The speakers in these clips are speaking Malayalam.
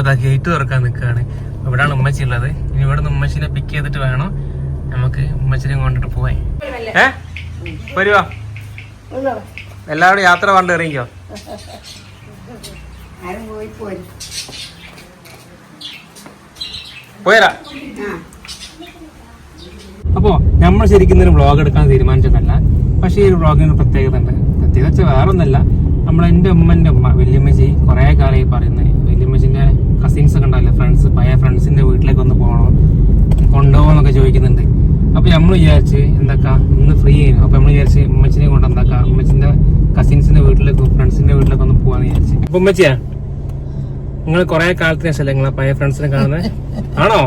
അതാ ഗേറ്റ് തുറക്കാൻ നിൽക്കുകയാണ് ഇവിടാണ് ഉമ്മച്ചി ഉള്ളത്. ഇനി ഇവിടെ നിന്ന് ഉമ്മച്ചിനെ പിക്ക് ചെയ്തിട്ട് വേണം നമുക്ക് ഉമ്മച്ചിനെ കൊണ്ടിട്ട് പോവാൻ. ഏ? വരുവാ. എല്ലാവരും യാത്ര പണ്ട് ഇറങ്ങിക്കോ. പോയി പോയി പോയരാ. അപ്പോ നമ്മൾ ശരിക്കും ഒരു വ്ളോഗ് എടുക്കാൻ തീരുമാനിച്ചതല്ല. പക്ഷേ ഈ ഒരു വ്ളോഗിന് പ്രത്യേകത ഉണ്ട്. പ്രത്യേകത വേറൊന്നല്ല. നമ്മൾ എന്റെ ഉമ്മന്റെ ഉമ്മ വല്യമ്മച്ചി കുറേ കാലമായി പറയുന്നത്. വല്യമ്മച്ചിന്റെ കസിൻസ് ഒക്കെ ഉണ്ടാവില്ലേ? ഫ്രണ്ട്സ് പഴയ ഫ്രണ്ട്സിന്റെ വീട്ടിലേക്ക് ഒന്ന് പോകണം? കൊണ്ടുപോകുന്നൊക്കെ ചോദിക്കുന്നുണ്ട്. അപ്പൊ നമ്മൾ വിചാരിച്ച് എന്താക്കാ? ഇന്ന് ഫ്രീ ആയിരുന്നു. അപ്പൊ നമ്മൾ വിചാരിച്ച് ഉമ്മച്ചിനെ കൊണ്ട് എന്താക്കാ? ഉമ്മച്ചിന്റെ കസിൻസിന്റെ വീട്ടിലേക്ക് ഫ്രണ്ട്സിന്റെ വീട്ടിലേക്ക് ഒന്ന് പോവാന്ന് വിചാരിച്ചു. അപ്പൊ ഉമ്മച്ചിയാ? നിങ്ങൾ കൊറേ കാലത്തിന് ശേഷമല്ലേ നിങ്ങളെ പഴയ ഫ്രണ്ട്സിനെ കാണുന്നത് ആണോ?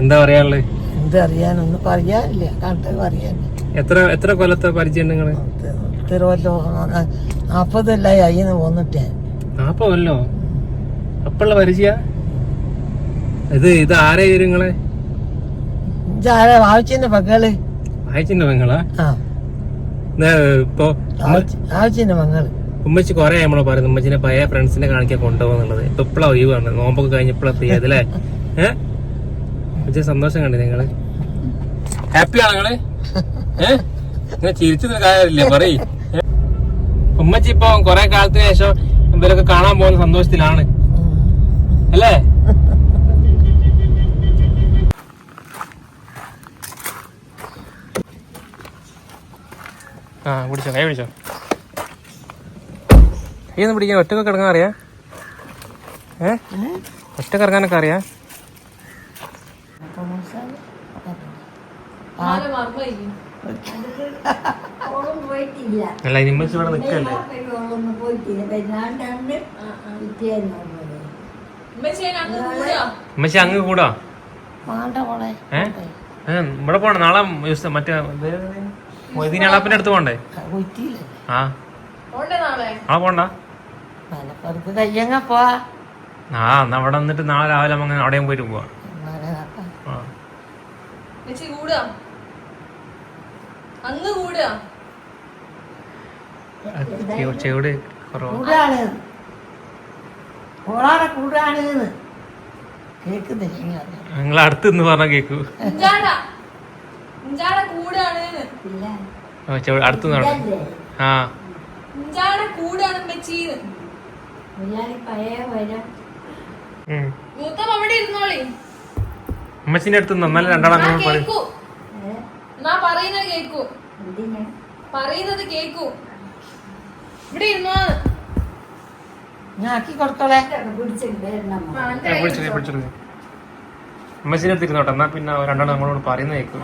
എന്താ പറയാനുള്ളത് എന്തറിയാനൊന്നും പറയാനില്ല. കണ്ടത് പറയാനില്ല. എത്ര എത്ര കൊല്ലത്തെ പരിചയം തിരുവല്ലോ നാപ്പതല്ലായി അയ്യെന്ന് പോന്നിട്ടേ. നാപ്പല്ലോ അപ്പുള്ള പരിചയ? ഇത് ഇത് ആരെ നിങ്ങളെ ആവശ്യന്റെ മകൾ. ഇപ്പൊ ആവശ്യന്റെ മകൾ. ഉമ്മച്ചി കൊറേ നമ്മളെ പറയുന്നു. ഉമ്മച്ചിനെ പഴയ ഫ്രണ്ട്സിനെ കാണിക്കാൻ കൊണ്ടുപോകുന്നുള്ളത് ഇപ്പൊ ഇപ്പളാ ഒഴിവാണ് നോമ്പൊക്കെ കഴിഞ്ഞപ്പോഴാ ഫ്രീ ആയതല്ലേ ഏഹ് ഉമ്മച്ചി സന്തോഷം കണ്ടു നിങ്ങൾ. ഹാപ്പി ആണോ നിങ്ങൾ? ഏഹ് ഇങ്ങനെ ചിരിച്ചു കാര്യമില്ലേ. പറയ്. ഉമ്മച്ചി ഇപ്പൊ കൊറേ കാലത്തിന് ശേഷം ഇവരൊക്കെ കാണാൻ പോകുന്ന സന്തോഷത്തിലാണ്. അല്ലേ? ആ പിടിച്ചോ കൈ പിടിച്ചോ. കൈ ഒന്ന് പിടിക്കാൻ ഒറ്റയ്ക്ക് കിടക്കാൻ അറിയാ? ഏ? ഒറ്റ കിടക്കാനൊക്കെ അറിയാ? അല്ല നിമ്മച്ച് ഇവിടെ നിൽക്കല്ലേ ഉമ്മച്ചി അങ്ങ് കൂടാ. മാണ്ട പോളെ ഏ? ഏ, ഇവിടെ പോണേ. നാളെ മറ്റേ മൊയ്തീനാളാപ്പിന്റെ അടുത്ത് പോണ്ടേ? ആ. ആ പോണ്ട. ആ എന്നാ അവിടെ വന്നിട്ട് നാളെ രാവിലെ അങ്ങനെ അവിടെയും പോയിട്ട് പോവാ. ചെവിടെ കുറവാണ് കേക്കുന്നില്ല നിങ്ങൾ അടുത്ത് പറഞ്ഞാ കേക്കൂ. അടുത്ത്. ആ. അമ്മച്ചിന്റെ അടുത്ത് നന്നല്ല എന്നാലും രണ്ടാളും പറയുന്നത് കേക്കൂ. ഇവിടെ ഇരുന്നോന്ന് ഞാൻ ആക്കി കൊടുത്തോളെ. എന്നാ പിന്നെ രണ്ടാളും നമ്മളോട് പറയുന്ന കേൾക്കും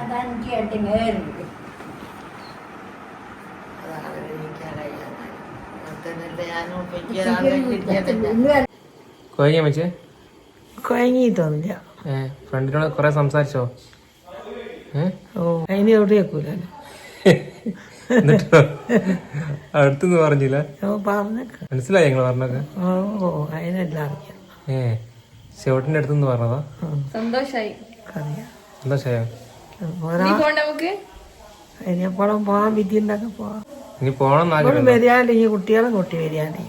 അമ്മച്ചേ? ഏ ഫ്രണ്ടിനോട് കൊറേ സംസാരിച്ചോ? ഏ? ഓ അതിന് എവിടെ എന്നിട്ടോ? അടുത്തുനിന്ന് പറഞ്ഞില്ല. പറഞ്ഞേക്ക. മനസ്സിലായി ഞങ്ങൾ പറഞ്ഞൊക്കെ ഓ അതിനെല്ലാം അറിയാം. ഏ ചോട്ടിന്റെ അടുത്തുനിന്ന് പറഞ്ഞതാ? സന്തോഷായി. സന്തോഷായോ? പോവാൻ വിധി ഉണ്ടാക്കി പോവാം. ഇനി പോണം വരികയാണ്ട് ഈ കുട്ടികളും കുട്ടി വരികയാണ്ട്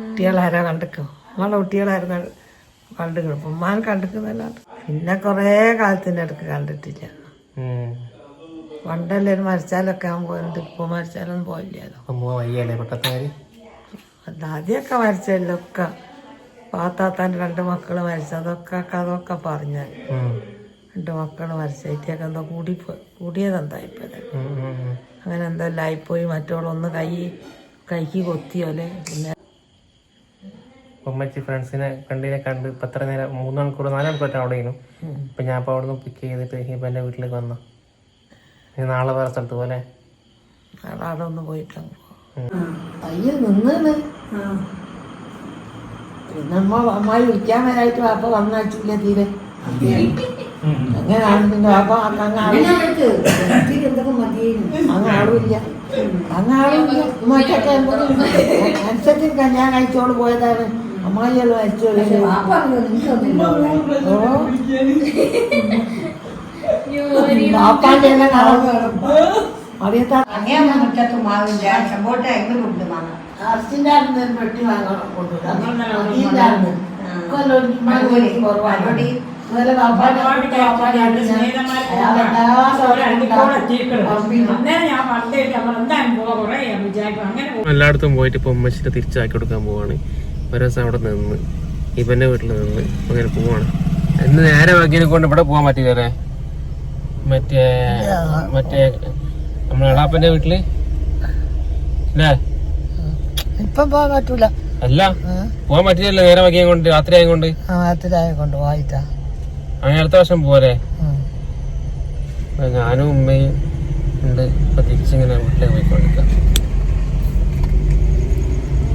കുട്ടികളാരാ കണ്ടിക്കോ നമ്മളെ കുട്ടികളാരും ഇപ്പം ഉമ്മാൻ കണ്ടിരിക്കുന്നല്ലാണ്ട് പിന്നെ കുറേ കാലത്തിനടുക്ക് കണ്ടിട്ടില്ല. പണ്ടെല്ലാവരും മരിച്ചാലൊക്കെ ഞാൻ പോയിട്ട് ഇപ്പൊ മരിച്ചാലൊന്നും പോയില്ലല്ലോ. ഒക്കെ ആദ്യമൊക്കെ മരിച്ചതിലൊക്കെ പാത്താത്താന്റെ രണ്ട് മക്കൾ മരിച്ചതൊക്കെ അതൊക്കെ പറഞ്ഞാൽ ഉം. രണ്ട് മക്കൾ മരിച്ചേറ്റൊക്കെ എന്തോ കൂടി കൂടിയതെന്താ ഇപ്പം. അങ്ങനെ എന്തെല്ലാം ആയിപ്പോയി മറ്റോളൊന്ന് കൈ കൈക്ക് കൊത്തിയോലെ പിന്നെ ഉമ്മച്ചി ഫ്രണ്ട്സിനെ കണ്ടിനെ കണ്ട് ഇപ്പം എത്ര നേരം മൂന്ന് മണിക്കൂർ നാല് മണിക്കൂർ അവിടെ ഇരുന്നു. ഇപ്പം ഞാൻ ഇപ്പോൾ അവിടെ നിന്ന് പിക്ക് ചെയ്തിട്ട് ഇപ്പം എന്റെ വീട്ടിലേക്ക് വന്നു ഇനി നാളെ വേറെ സ്ഥലത്ത് പോലെ നാളെ അവിടെ ഒന്ന് പോയിട്ട് അയ്യോ നിന്ന് പിന്നെ അമ്മ അമ്മായി വിളിക്കാൻ വരായിട്ട് വാപ്പ വന്നാച്ചില്ല തീരെ. അങ്ങനെയാണ് നിന്റെ വാപ്പ? അങ്ങ് ആൾ അങ്ങ് ആളുമില്ല. അങ്ങ് ആളുമില്ല. ഉമ്മക്കൊക്കെ അനുസരിച്ച് കല്യാണം അയച്ചോട് പോയതാണ്. അമ്മായികൾ മരിച്ചോളൂ ഓ. വാപ്പാന്റെ എല്ലാം കാണാൻ അറിയത്താ. മുറ്റത്ത് മാവില്ല ചെമ്പോട്ട് എങ്ങനെ ഉണ്ട് മാങ്ങ. ഒരു വാങ്ങണം കൊണ്ടുവരാം ഞാൻ വിചാരിക്കും. എല്ലായിടത്തും പോയിട്ട് ഇപ്പൊ ഉമ്മച്ചിട്ട് തിരിച്ചാക്കി കൊടുക്കാൻ പോവാണ്. ഒരു ദിവസം അവിടെ നിന്ന് ഇവന്റെ വീട്ടിൽ നിന്ന് അങ്ങനെ പോവാണ്. ഇന്ന് നേരെ വകീനെ കൊണ്ട് ഇവിടെ പോകാൻ പറ്റില്ലേ മറ്റേ മറ്റേ നമ്മളെ എളാപ്പന്റെ വീട്ടിൽ? അല്ലേ? ഇപ്പം പോകാൻ പറ്റൂല. അല്ല പോകാൻ പറ്റില്ല നേരെ വകീനെ കൊണ്ട് രാത്രി ആയതുകൊണ്ട്. രാത്രി ആയതുകൊണ്ട് വായിട്ടാ അങ്ങനെ അടുത്ത വർഷം പോരെ അപ്പൊ ഞാനും ഉമ്മയും ഉണ്ട്. ഇപ്പൊ തിരിച്ചിങ്ങനെ വീട്ടിലേക്ക് പോയിക്കൊണ്ടിരിക്കാം.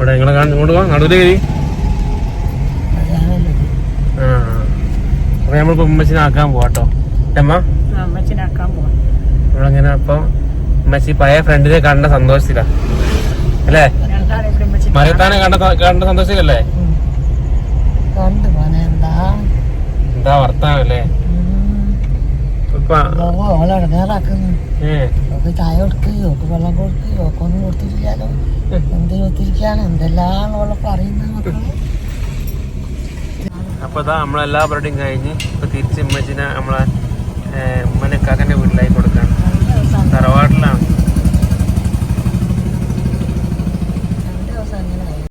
ഇവിടെ നിങ്ങളെ ഇങ്ങോട്ട് പോവാം നടുവിൽ കയറി. ആ. അപ്പൊ നമ്മളിപ്പോ ഉമ്മച്ചിനാക്കാൻ പോവാട്ടോ അമ്മ നമ്മളങ്ങനെ അപ്പൊ ഉമ്മച്ചി പഴയ ഫ്രണ്ടിനെ കണ്ട സന്തോഷത്തിലാ. അല്ലേ? മരത്താനെ കണ്ട കണ്ട സന്തോഷത്തിലല്ലേ? എന്താ? എന്താ അപ്പൊ ഇതാ നമ്മളെല്ലാ പരിപാടിയും കഴിഞ്ഞ് ഇപ്പൊ തിരിച്ച് ഇമ്മച്ചിനെ നമ്മളെ ഉമ്മനെ കാക്കന്റെ വീട്ടിലായി കൊടുക്കാണ്. തറവാട്ടിലാണ്.